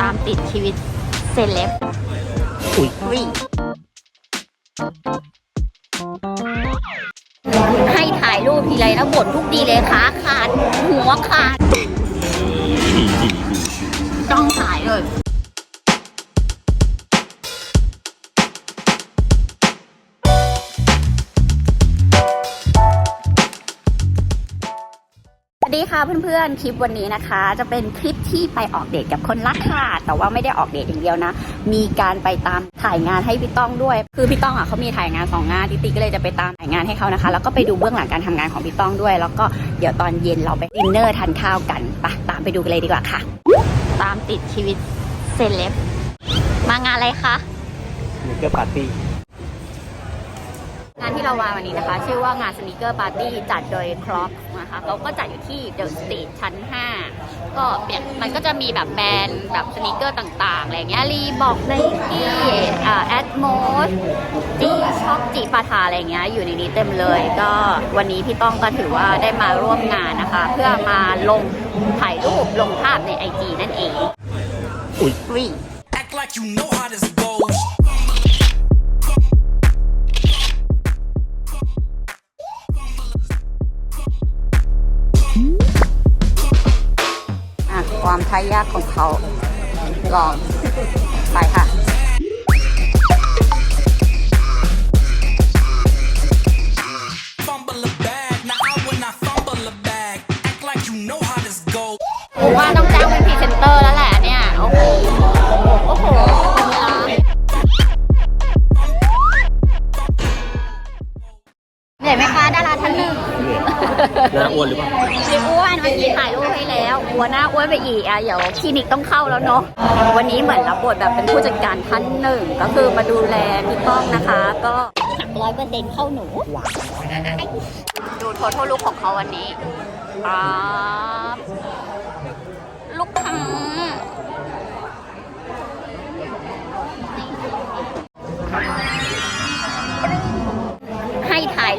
ตามติดชีวิตเซเลบอุ๊ยอุ๊ยให้ถ่ายรูปทีไรแล้วบ่นทุกทีเลยขาขาด หัวขาด ต้องถ่ายเลย ค่ะเพื่อนๆ คลิปวันนี้นะคะ จะเป็นคลิปที่ไปออกเดทกับคนรักค่ะ แต่ว่าไม่ได้ออกเดทอย่างเดียวนะ มีการไปตามถ่ายงานให้พี่ต้องด้วย คือพี่ต้องอะเขามีถ่ายงานสองงานติติก็เลยจะไปตามถ่ายงานให้เขานะคะ แล้วก็ไปดูเบื้องหลังการทำงานของพี่ต้องด้วย แล้วก็เดี๋ยวตอนเย็นเราไปดินเนอร์ทานข้าวกันไปะตามไปดูกันเลยดีกว่าค่ะ ตามติดชีวิตเซเลบมางานอะไรคะมีเกอร์ปาร์ตี้ งานที่เรามาวันนี้นะคะ ชื่อว่างานสน e เกอร์ปาร์ตี้จัดโดยครอปนะคะเขาก็จัดอยู่ที่เดอะสตรีทชั้น 5 ก็เปลี่ยนมันก็จะมีแบบแบรนด์แบบสน e เกอร์ต่างๆอะไรเงี้ยรีบอกไนกี้อ่าแอดโมสจีช็อปจีปาทาอะไรเงี้ยอยู่ในนี้เต็มเลย ก็วันนี้พี่ต้องก็ถือว่าได้มาร่วมงานนะคะ เพื่อมาลงถ่ายรูปลงภาพในไอจีนั่นเองอุ๊ยอุ๊ย Act like you know how this goes. ทายยากของเขาลองไปค่ะ Fumble a bag. Now I will not fumble a bag. Act like you know how this goes. ผมว่าต้องจ้างเป็นพรีเซนเตอร์แล้วแหละเนี่ย โอ้โห โอ้โหเหนื่อยไหมคะดาราท่าน หนึ่งหน้าอ้วนหรือเปล่าไม่อ้วนเมื่อกี้ถ่ายรูปให้แล้วหัวหน้าอ้วนไปอีกอะเดี๋ยวคลินิกต้องเข้าแล้วเนาะวันนี้เหมือนรับบทแบบเป็นผู้จัดการท่านหนึ่ง ก็คือมาดูแลพี่ป้องนะคะ ก็หักร้อยเปอร์เซ็นต์เข้าหนู ดูโททลุกของเขาวันนี้ครับลูกค้า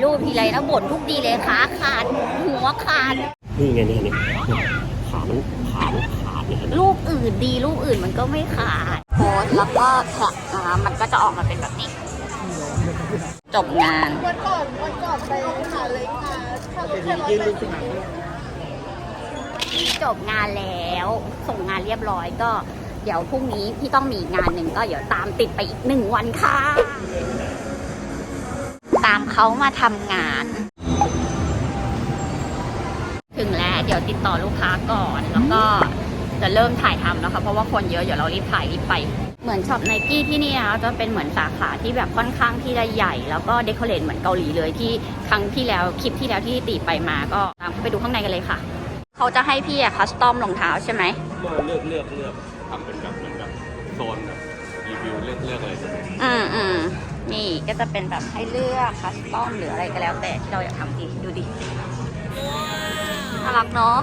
รูปทีไรนะบ่นทุกทีเลยขาขาดหัวขาด นี่ไงนี่ไงนี่ขามันขามันขาดเนี่ยเห็นไหมรูปอื่นดีรูปอื่นมันก็ไม่ขาดโพสต์แล้วก็แท็กนะคะมันก็จะออกมาเป็นแบบนี้ จบงาน วันก่อนวันก่อนไปหาเล็กมาทำแค่ร้อยแปดสิบจบงานแล้วส่งงานเรียบร้อยก็ เดี๋ยวพรุ่งนี้พี่ต้องมีอีกงานหนึ่งก็เดี๋ยวตามติดไปอีกหนึ่งวันค่ะตามเขามาทำงาน ถึงแล้วเดี๋ยวติดต่อลูกค้าก่อนแล้วก็จะเริ่มถ่ายทำแล้วค่ะเพราะว่าคนเยอะเดี๋ยวเรารีบถ่ายรีบไป เหมือนช็อปไนกี้ที่นี่นะจะเป็นเหมือนสาขาที่แบบค่อนข้างที่จะใหญ่ แล้วก็เดคอเรทเหมือนเกาหลีเลยที่ครั้งที่แล้วคลิปที่แล้วที่ตีไปมาก็ตามเข้าไปดูข้างในกันเลยค่ะ เขาจะให้พี่อะคัสตอมรองเท้าใช่ไหมมาเลือกเลือกเลือกทำเป็นแบบเหมือนแบบโซนแบบรีวิวเลือกเลือกอะไรใช่ไหมอืมอืม นี่ก็จะเป็นแบบให้เลือกคัสตอมหรืออะไรก็แล้ว แต่ที่เราอยากทำดีดูดิน่ารักเนาะ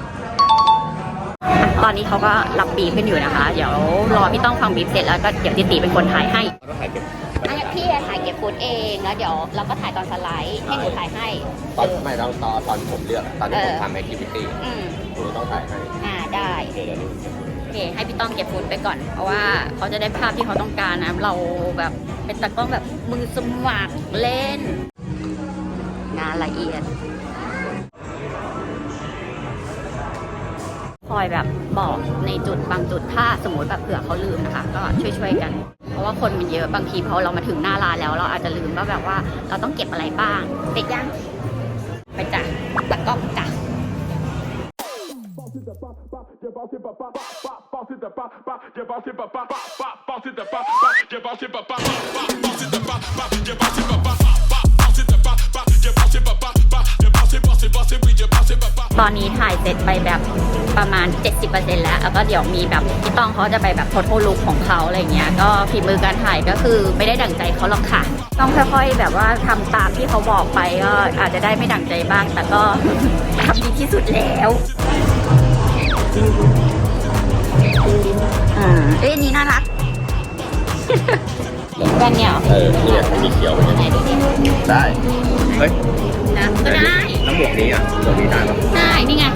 ตอนนี้เขาก็รับบีบกันอยู่นะคะ เดี๋ยวรอพี่ต้องฟังบีบเสร็จแล้วก็เดี๋ยวติติเป็นคนถ่ายให้เราต้องถ่ายเก็บอันนี้พี่ถ่ายเก็บฟุตเองแล้วเดี๋ยวเราก็ถ่ายตอนสไลด์ให้หนูถ่ายให้ ตอนไม่ต้องตอนตอนผมเลือกตอนที่ผมเออทำแอคทิวิตี้อืมคุณต้องถ่ายให้ อ่าได้เดี๋ยวเดี๋ยวนี้โอ เค ให้พี่ต้องเก็บฟุตไปก่อน เพราะว่าเขาจะได้ภาพที่เขาต้องการนะ เราแบบเป็นตากล้องแบบมือสมัครเล่น งานละเอียดคอยแบบบอกในจุดบางจุดถ้าสมมติแบบเผื่อเขาลืมนะคะ ก็ช่วยๆกัน เพราะว่าคนมันเยอะบางทีพอเรามาถึงหน้าร้านแล้ว เราอาจจะลืมว่าแบบว่าเราต้องเก็บอะไรบ้างเด็กยังไปจ้ะตากล้องจ้ะ ตอนนี้ถ่ายเสร็จไปแบบประมาณ 70%แล้ว แล้วก็เดี๋ยวมีแบบพี่ต้องเขาจะไปแบบโทโทลุกของเขาอะไรเงี้ย ก็ฝีมือการถ่ายก็คือไม่ได้ดั่งใจเขาหรอกค่ะ ต้องค่อยๆแบบว่าทำตามที่เขาบอกไปก็อาจจะได้ไม่ดั่งใจบ้าง แต่ก็ทำดีที่สุดแล้ว อืมเอ้ยอันนี้น่ารักแว่นเนี่ยเหรอเออเนี่ยมีเขียวไปไหนเนี่ยดูดิได้ เฮ้ยนะก็ได้แล้วหมวกนี้อะหมวกนี้ได้ปะได้นี่ไง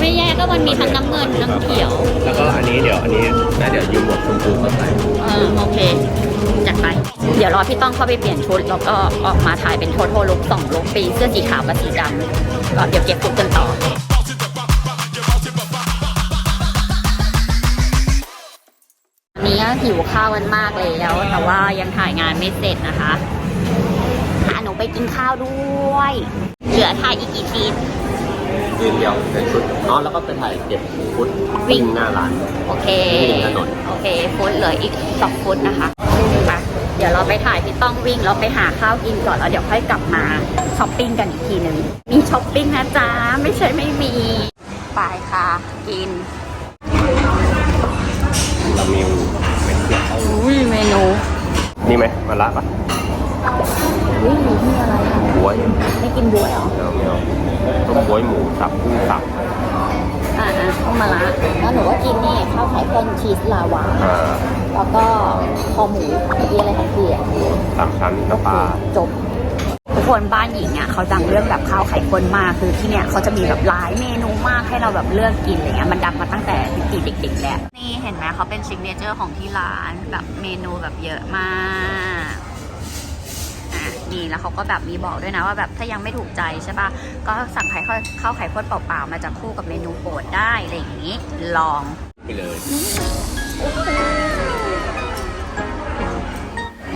ไม่แย่ก็มันมีทั้งน้ำเงินน้ำเขียว แล้วก็อันนี้เดี๋ยวอันนี้แล้วเดี๋ยวยืมหมวกชมพูมาใส่เออโอเค จัดไป เดี๋ยวรอพี่ต้องเข้าไปเปลี่ยนชุด แล้วก็ออกมาถ่ายเป็นโทโทลุกสองลุกปีเสื้อสีขาวกับสีดำก็เดี๋ยวเก็บฟุตกันต่อ หิวข้าวกันมากแล้ว แต่ว่ายังถ่ายงานไม่เสร็จนะคะหาหนูไปกินข้าวด้วย เหลือถ่ายอีกกี่ซีนยืนเดียวเป็นชุดอ๋อแล้วก็ไปถ่ายเก็บฟุตวิ่งหน้าร้านโอเควิ่งถนนโอเคฟุตเหลืออีกสองฟุตนะคะไปเดี๋ยวเราไปถ่ายพี่ต้องวิ่งแล้วไปหาข้าวกินก่อนแล้วเดี๋ยวค่อยกลับมาช้อปปิ้งกันอีกทีหนึ่งมีช้อปปิ้งนะจ๊ะไม่ใช่ไม่มีไปค่ะ กิน เรามี เป็นเผือกเข้าอุ้ยเมนูนี่ไหมมาละปะอุ้ยนี่อะไรอะบวยไม่กินบัวเหรอเอาไม่เอาต้มบวยหมูสับกุ้งสับอ่าอ่าข้าวมาละแล้วหนูก็กินนี่ข้าวไข่ข้นชีสลาวาอ่าแล้วก็คอหมูเมื่อกี้อะไรของพี่อะสามชั้นน้ำปลาจบทุกคนบ้านหญิงอะเขาดังเรื่องแบบข้าวไข่ข้นมากคือที่เนี่ยเขาจะมีแบบหลายเมนูมากให้เราแบบเลือกกินอะไรเงี้ยมันดังมาตั้งแต่ปีเด็กๆแล้วนี่ เห็นไหมเขาเป็นซิกเนเจอร์ของที่ร้านแบบเมนูแบบเยอะมากอะนี่แล้วเขาก็แบบมีบอกด้วยนะว่าแบบถ้ายังไม่ถูกใจใช่ปะก็สั่งไข่ข้าวข้าวไข่ข้นเปล่าๆมาจากคู่กับเมนูโปรดได้อะไรอย่างนี้ ลองไปเลย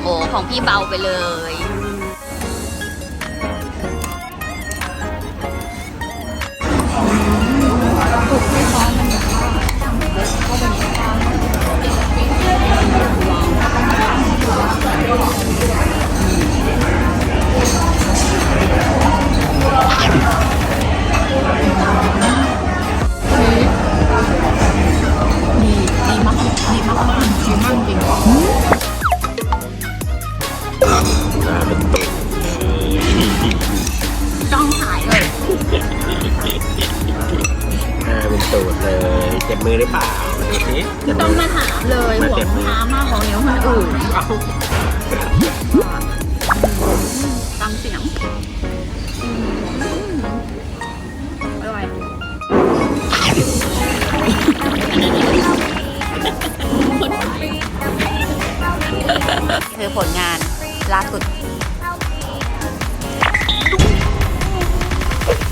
โอ้ของพี่เบาไปเลย น้ เลยมาห่วเจ็งบมือค้ามากของนิ้วคนอื่นเอาฟังเสียงอร่อยคือผลงานล่าสุด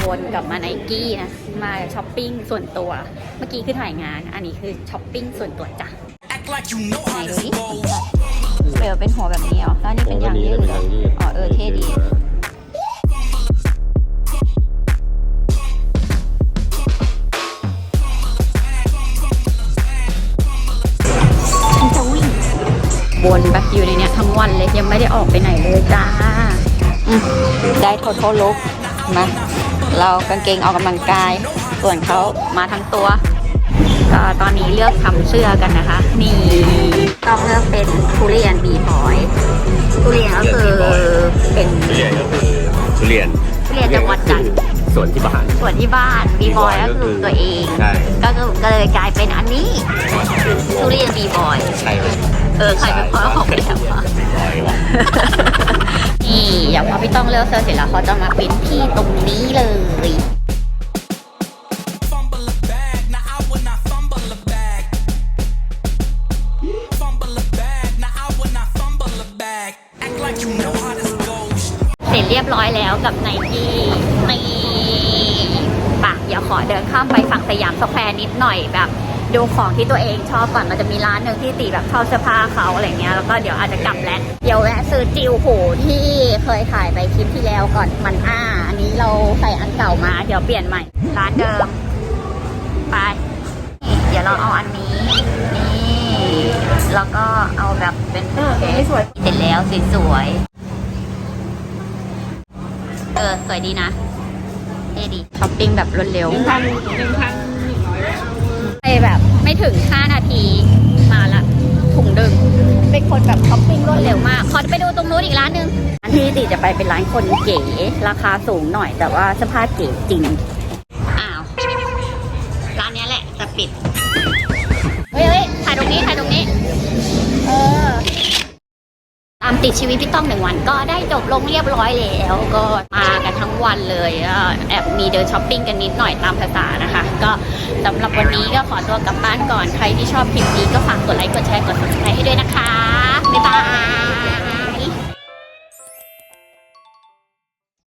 วนกลับมาไนกี้นะ มาช้อปปิ้งส่วนตัว เมื่อกี้คือถ่ายงาน อันนี้คือช้อปปิ้งส่วนตัวจ้ะ like you know ไหน how ดู this ดิ goes. เบลเป็นหัวแบบนี้เหรอแล้วนี่เป็นยางยืดเหรออ๋อเออเท่ดี ฉันจะวิ่งวนไปอยู่ในเนี้ยทั้งวันเลยยังไม่ได้ออกไปไหนเลยจ้าอืมได้โทโทลุกมาเรากางเกงออกกำลังกาย ส่วนเขามาทั้งตัว ก็ตอนนี้เลือกทำเสื้อกันนะคะ นี่ต้องเลือกเป็นทุเรียนบีบอยทุเรียนก็คือเป็นทุเรียนก็คือทุเรียนทุเรียนจังหวัดจันทร์สวนที่บ้านส่วนที่บ้านบีบอยก็คือตัวเองใช่ก็คือก็เลยกลายเป็นอันนี้ทุเรียนบีบอยใช่ไหมเออใครเป็นพ่อของแบบวะร้อยวะนี่เดี๋ยวพอพี่ต้องเลือกเสื้อเสร็จแล้วเขาจะมาปริ้นที่ตรงนี้เลย เรียบร้อยแล้วกับไนกี้นี่ปะเดี๋ยวขอเดินข้ามไปฝั่งสยามสแควร์นิดหน่อยแบบ ดูของที่ตัวเองชอบก่อนมันจะมีร้านหนึ่งที่ตีแบบชอบเสื้อผ้าเขาอะไรเงี้ยแล้วก็เดี๋ยวอาจจะกลับแล้วเดี๋ยวแวะซื้อจิวหูที่เคยถ่ายไปคลิปที่แล้วก่อนมันอ้า อันนี้เราใส่อันเก่ามา เดี๋ยวเปลี่ยนใหม่ ร้านเดิมไปเดี๋ยวเราเอาอันนี้นี่แล้วก็เอาแบบเป็นเออสวยเสร็จแล้วสวย ออ สวยดีนะเท่ดีช้อปปิ้งแบบรวดเร็วหนึ่งพันหนึ่งพันไปแบบไม่ถึง 5 นาทีมาละถุงดึง เป็นคนแบบช้อปปิ้งรวดเร็วมาก ขอไปดูตรงนู้นอีกร้านหนึ่งร้านที่ติจะไปเป็นร้านคนเก๋ ราคาสูงหน่อยแต่ว่าสภาพเก๋จริง อ้าว ร้านเนี้ยแหละจะปิด เฮ้ยเฮ้ยถ่ายตรงนี้ามติดชีวิตพี่ต้องหนึ่งวัน ก็ได้จบลงเรียบร้อยแล้ว ก็มากันทั้งวันเลยแอบมีเดินช้อปปิ้งกันนิดหน่อยตามภาษานะคะ ก็สำหรับวันนี้ก็ขอตัวกลับบ้านก่อนใครที่ชอบคลิปนี้ก็ฝากกดไลค์กดแชร์กดติดตามให้ด้วยนะคะบ๊ายบาย